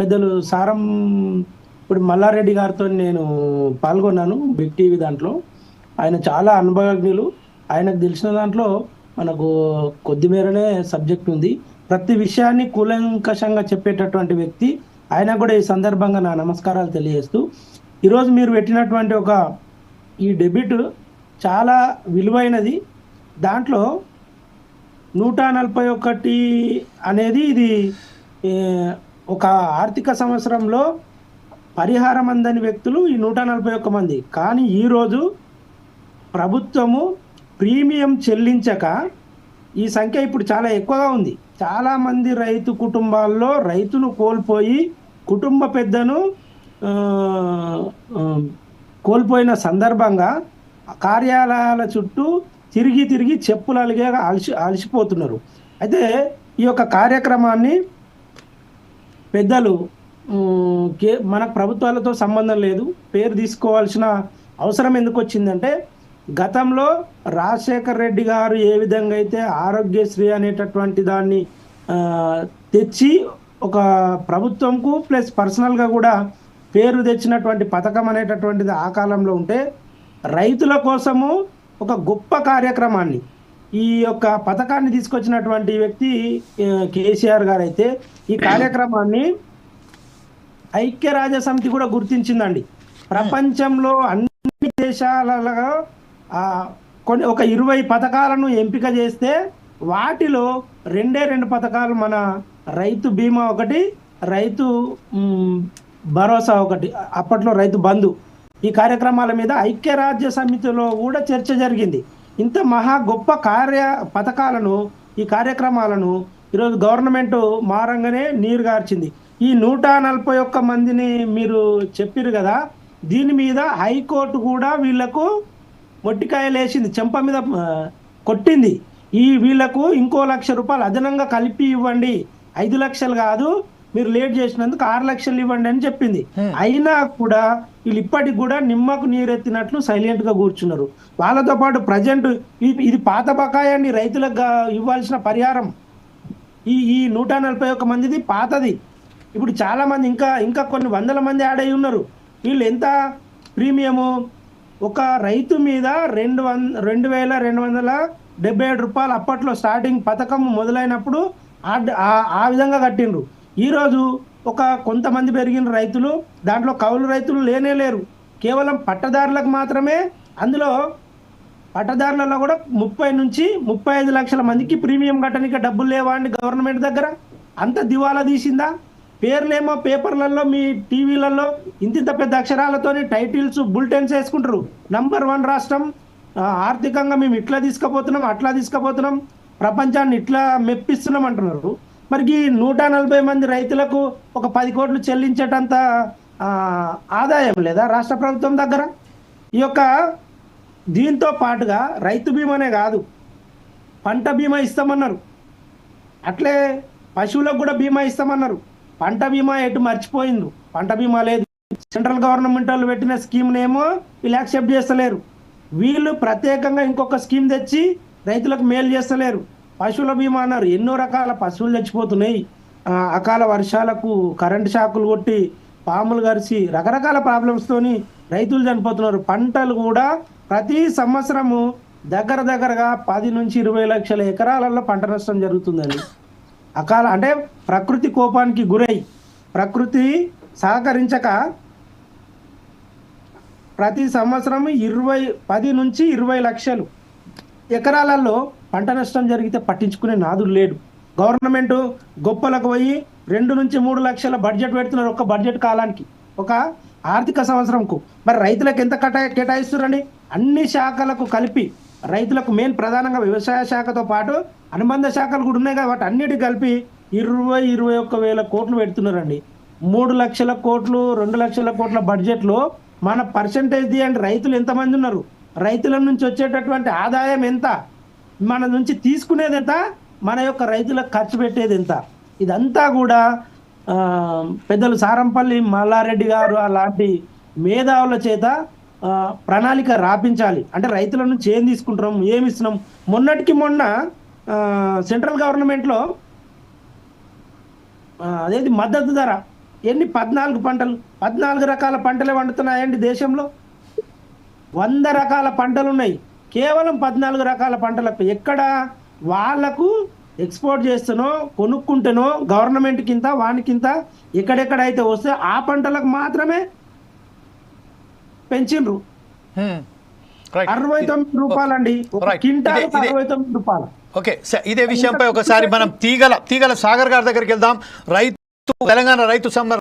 పెద్దలు సారం ఇప్పుడు మల్లారెడ్డి గారితో నేను పాల్గొన్నాను బిగ్ టీవీ దాంట్లో. ఆయన చాలా అనుభవజ్ఞులు. ఆయనకు తెలిసిన దాంట్లో మనకు కొద్ది మేరనే సబ్జెక్ట్ ఉంది. ప్రతి విషయాన్ని కూలంకషంగా చెప్పేటటువంటి వ్యక్తి ఆయన కూడా ఈ సందర్భంగా నా నమస్కారాలు తెలియజేస్తూ ఈరోజు మీరు పెట్టినటువంటి ఒక ఈ డెబిట్ చాలా విలువైనది. దాంట్లో నూట నలభై ఒకటి అనేది ఇది ఒక ఆర్థిక సంవత్సరంలో పరిహారం అందని వ్యక్తులు ఈ నూట నలభై ఒక్క మంది. కానీ ఈరోజు ప్రభుత్వము ప్రీమియం చెల్లించక ఈ సంఖ్య ఇప్పుడు చాలా ఎక్కువగా ఉంది. చాలామంది రైతు కుటుంబాల్లో రైతును కోల్పోయి కుటుంబ పెద్దను కోల్పోయిన సందర్భంగా కార్యాలయాల చుట్టూ తిరిగి తిరిగి చెప్పులు అలిగే అలసి అలసిపోతున్నారు. అయితే ఈ యొక్క కార్యక్రమాన్ని పెద్దలు కే మనకు ప్రభుత్వాలతో సంబంధం లేదు. పేరు తీసుకోవాల్సిన అవసరం ఎందుకు వచ్చిందంటే గతంలో రాజశేఖర్ రెడ్డి గారు ఏ విధంగా అయితే ఆరోగ్యశ్రీ అనేటటువంటి దాన్ని తెచ్చి ఒక ప్రభుత్వంకు ప్లస్ పర్సనల్గా కూడా పేరు తెచ్చినటువంటి పథకం అనేటటువంటిది ఆ కాలంలో ఉంటే రైతుల కోసము ఒక గొప్ప కార్యక్రమాన్ని ఈ యొక్క పథకాన్ని తీసుకొచ్చినటువంటి వ్యక్తి కేసీఆర్ గారు అయితే ఈ కార్యక్రమాన్ని ఐక్యరాజ్య సమితి కూడా గుర్తించిందండి. ప్రపంచంలో అన్ని దేశాలలో కొన్ని ఒక ఇరవై పథకాలను ఎంపిక చేస్తే వాటిలో రెండే రెండు పథకాలు మన రైతు బీమా ఒకటి రైతు భరోసా ఒకటి అప్పట్లో రైతు బంధు. ఈ కార్యక్రమాల మీద ఐక్యరాజ్య సమితిలో కూడా చర్చ జరిగింది. ఇంత మహా గొప్ప కార్య పథకాలను ఈ కార్యక్రమాలను ఈరోజు గవర్నమెంట్ మారంగానే నీరు గార్చింది. ఈ నూట నలభై ఒక్క మందిని మీరు చెప్పారు కదా దీని మీద హైకోర్టు కూడా వీళ్ళకు మొట్టికాయలు వేసింది చెంప మీద కొట్టింది. ఈ వీళ్ళకు ఇంకో లక్ష రూపాయలు అదనంగా కలిపి ఇవ్వండి. ఐదు లక్షలు కాదు మీరు లేట్ చేసినందుకు ఆరు లక్షలు ఇవ్వండి అని చెప్పింది. అయినా కూడా వీళ్ళు ఇప్పటికి కూడా నిమ్మకు నీరెత్తినట్లు సైలెంట్గా కూర్చున్నారు. వాళ్ళతో పాటు ప్రజెంట్ ఇది పాత బకాయాన్ని రైతులకు ఇవ్వాల్సిన పరిహారం. ఈ ఈ నూట నలభై ఒక్క మందిది పాతది. ఇప్పుడు చాలా మంది ఇంకా ఇంకా కొన్ని వందల మంది యాడ్ అయి ఉన్నారు. వీళ్ళు ఎంత ప్రీమియము? ఒక రైతు మీద రెండు వం రెండు వేల రెండు వందల డెబ్బై ఏడు రూపాయలు అప్పట్లో స్టార్టింగ్ పథకం మొదలైనప్పుడు ఆ విధంగా కట్టిండ్రు. ఈరోజు ఒక కొంతమంది పెరిగిన రైతులు దాంట్లో కౌలు రైతులు లేనే లేరు. కేవలం పట్టదారులకు మాత్రమే అందులో పట్టదారులలో కూడా ముప్పై నుంచి ముప్పై ఐదు లక్షల మందికి ప్రీమియం కట్టడానికి డబ్బులు లేవా అండి గవర్నమెంట్ దగ్గర? అంత దివాలా తీసిందా? పేర్లేమో పేపర్లలో మీ టీవీలలో ఇంత పెద్ద అక్షరాలతోని టైటిల్స్ బులెటిన్స్ వేసుకుంటారు. నంబర్ వన్ రాష్ట్రం ఆర్థికంగా మేము ఇట్లా తీసుకుపోతున్నాం అట్లా తీసుకుపోతున్నాం ప్రపంచాన్ని ఇట్లా మెప్పిస్తున్నాం అంటున్నారు. మరి ఈ నూట నలభై మంది రైతులకు ఒక పది కోట్లు చెల్లించేటంత ఆదాయం లేదా రాష్ట్ర ప్రభుత్వం దగ్గర? ఈ యొక్క దీంతో పాటుగా రైతు బీమానే కాదు పంట బీమా ఇస్తామన్నారు. అట్లే పశువులకు కూడా బీమా ఇస్తామన్నారు. పంట బీమా ఎటు మర్చిపోయింది? పంట బీమా లేదు. సెంట్రల్ గవర్నమెంట్ వాళ్ళు పెట్టిన స్కీమ్నేమో వీళ్ళు యాక్సెప్ట్ చేస్తలేరు. వీళ్ళు ప్రత్యేకంగా ఇంకొక స్కీమ్ తెచ్చి రైతులకు మేలు చేస్తలేరు. పశువుల బీమా అన్నారు. ఎన్నో రకాల పశువులు చచ్చిపోతున్నాయి. అకాల వర్షాలకు కరెంటు షాకులు కొట్టి పాములు గరిచి రకరకాల ప్రాబ్లమ్స్తోని రైతులు చనిపోతున్నారు. పంటలు కూడా ప్రతి సంవత్సరము దగ్గర దగ్గరగా పది నుంచి ఇరవై లక్షల ఎకరాలలో పంట నష్టం జరుగుతుందండి. అకాల అంటే ప్రకృతి కోపానికి గురై ప్రకృతి సహకరించక ప్రతి సంవత్సరం ఇరవై పది నుంచి ఇరవై లక్షలు ఎకరాలలో పంట నష్టం జరిగితే పట్టించుకునే నాదుడు లేడు. గవర్నమెంట్ గొప్పలకు పోయి రెండు నుంచి మూడు లక్షల బడ్జెట్ పెడుతున్నారు ఒక బడ్జెట్ కాలానికి. ఒక ఆర్థిక సంవత్సరంకు. మరి రైతులకు ఎంత కటా కేటాయిస్తున్నారండి అన్ని శాఖలకు కలిపి రైతులకు మెయిన్ ప్రధానంగా వ్యవసాయ శాఖతో పాటు అనుబంధ శాఖలు కూడా ఉన్నాయి కాబట్టి అన్నిటి కలిపి ఇరవై ఇరవై ఒక్క వేల కోట్లు పెడుతున్నారండి. మూడు లక్షల కోట్లు రెండు లక్షల కోట్ల బడ్జెట్లో మన పర్సంటేజ్ తీయండి. రైతులు ఎంతమంది ఉన్నారు? రైతుల నుంచి వచ్చేటటువంటి ఆదాయం ఎంత? మన నుంచి తీసుకునేది ఎంత? మన యొక్క రైతులకు ఖర్చు పెట్టేది ఎంత? ఇదంతా కూడా పెద్దలు సారంపల్లి మల్లారెడ్డి గారు అలాంటి మేధావుల చేత ప్రణాళిక రాపించాలి. అంటే రైతుల నుంచి ఏం తీసుకుంటున్నాం ఏమి ఇస్తున్నాం? మొన్నటికి మొన్న సెంట్రల్ గవర్నమెంట్లో అదేది మద్దతు ధర? ఎన్ని? పద్నాలుగు పంటలు. పద్నాలుగు రకాల పంటలే వండుతున్నాయండి దేశంలో. వంద రకాల పంటలు ఉన్నాయి కేవలం పద్నాలుగు రకాల పంటల ఎక్కడ? వాళ్ళకు ఎక్స్పోర్ట్ చేస్తేనో కొనుక్కుంటేనో గవర్నమెంట్ కింద వానికింత ఎక్కడెక్కడైతే వస్తే ఆ పంటలకు మాత్రమే పెంచిండ్రు అరవై తొమ్మిది రూపాయలండి. ఇదే- అరవై తొమ్మిది రూపాయలు. ఓకే ఇదే విషయంపై ఒకసారి మనం తీగల తీగల సాగర్ గారి దగ్గరికి వెళ్దాం. రైతు తెలంగాణ రైతు సంబంధ